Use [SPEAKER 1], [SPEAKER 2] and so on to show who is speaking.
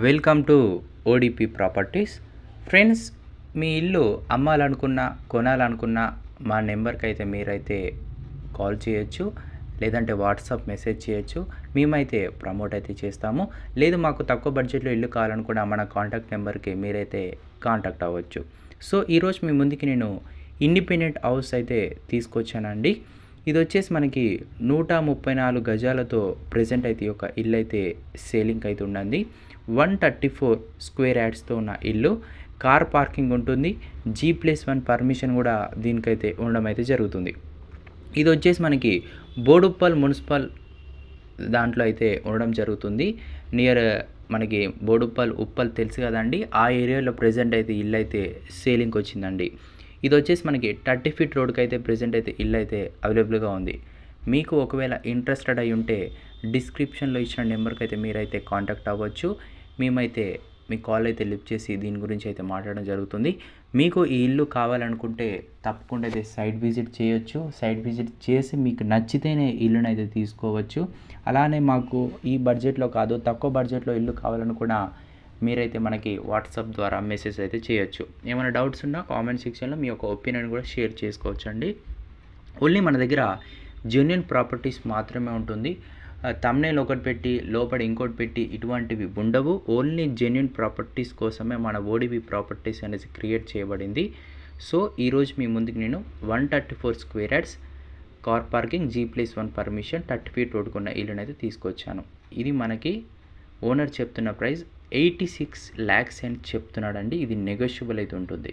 [SPEAKER 1] Welcome to ODP properties. Friends మీ ఇల్లు అమ్మాలనుకున్నా కొనాలనుకున్నా మా నెంబర్కి అయితే మీరైతే కాల్ చేయొచ్చు లేదంటే వాట్సాప్ మెసేజ్ చేయొచ్చు. మేమైతే ప్రమోట్ అయితే చేస్తాము. లేదు మాకు తక్కువ బడ్జెట్లో ఇల్లు కావాలనుకున్నా మన కాంటాక్ట్ నెంబర్కి మీరైతే కాంటాక్ట్ అవ్వచ్చు. సో ఈరోజు మీ ముందుకి నేను ఇండిపెండెంట్ హౌస్ అయితే తీసుకొచ్చానండి. ఇది వచ్చేసి మనకి నూట ముప్పై నాలుగు గజాలతో ప్రజెంట్ అయితే ఒక ఇల్లు అయితే సేలింగ్ అయితే ఉండండి వన్ థర్టీ ఫోర్ స్క్వేర్ యాడ్స్తో ఉన్న ఇల్లు. కార్ పార్కింగ్ ఉంటుంది. జీ ప్లస్ వన్ పర్మిషన్ కూడా దీనికైతే ఉండడం అయితే జరుగుతుంది. ఇది వచ్చేసి మనకి బోడుప్పల్ మున్సిపల్ దాంట్లో అయితే ఉండడం జరుగుతుంది. నియర్ మనకి బోడుప్పల్ ఉప్పల్ తెలుసు కదండి. ఆ ఏరియాలో ప్రజెంట్ అయితే ఇల్లు అయితే సేలింగ్కి వచ్చిందండి ఇది వచ్చేసి మనకి థర్టీ ఫీట్ రోడ్కి అయితే ప్రజెంట్ అయితే ఇల్లు అయితే అవైలబుల్గా ఉంది. మీకు ఒకవేళ ఇంట్రెస్టెడ్ అయి ఉంటే డిస్క్రిప్షన్లో ఇచ్చిన నెంబర్కి అయితే మీరైతే కాంటాక్ట్ అవ్వచ్చు. మేమైతే మీ కాల్ అయితే లిఫ్ట్ చేసి దీని గురించి అయితే మాట్లాడడం జరుగుతుంది. మీకు ఈ ఇల్లు కావాలనుకుంటే తప్పకుండా అయితే సైట్ విజిట్ చేయొచ్చు. సైట్ విజిట్ చేసి మీకు నచ్చితేనే ఇల్లును అయితే తీసుకోవచ్చు. అలానే మాకు ఈ బడ్జెట్లో కాదు తక్కువ బడ్జెట్లో ఇల్లు కావాలనుకున్నా మీరైతే మనకి వాట్సాప్ ద్వారా మెసేజ్ అయితే చేయొచ్చు. ఏమైనా డౌట్స్ ఉన్నా కామెంట్ సెక్షన్లో మీ యొక్క ఒపీనియన్ కూడా షేర్ చేసుకోవచ్చు అండి ఓన్లీ మన దగ్గర జెన్యున్ ప్రాపర్టీస్ మాత్రమే ఉంటుంది. తమ్నేల్ ఒకటి పెట్టి లోపల ఇంకోటి పెట్టి ఇటువంటివి ఉండవు. ఓన్లీ జెన్యున్ ప్రాపర్టీస్ కోసమే మన ఓడిబి ప్రాపర్టీస్ అనేది క్రియేట్ చేయబడింది. సో ఈరోజు మీ ముందుకు నేను one thirty four square yards car parking G plus one permission thirty feet రోడ్కున్న ఇల్లునైతే తీసుకొచ్చాను. ఇది మనకి ఓనర్ చెప్తున్న ప్రైస్ ఎయిటీ సిక్స్ ల్యాక్స్ అని చెప్తున్నాడండి. ఇది నెగోషియబుల్ అయితే ఉంటుంది.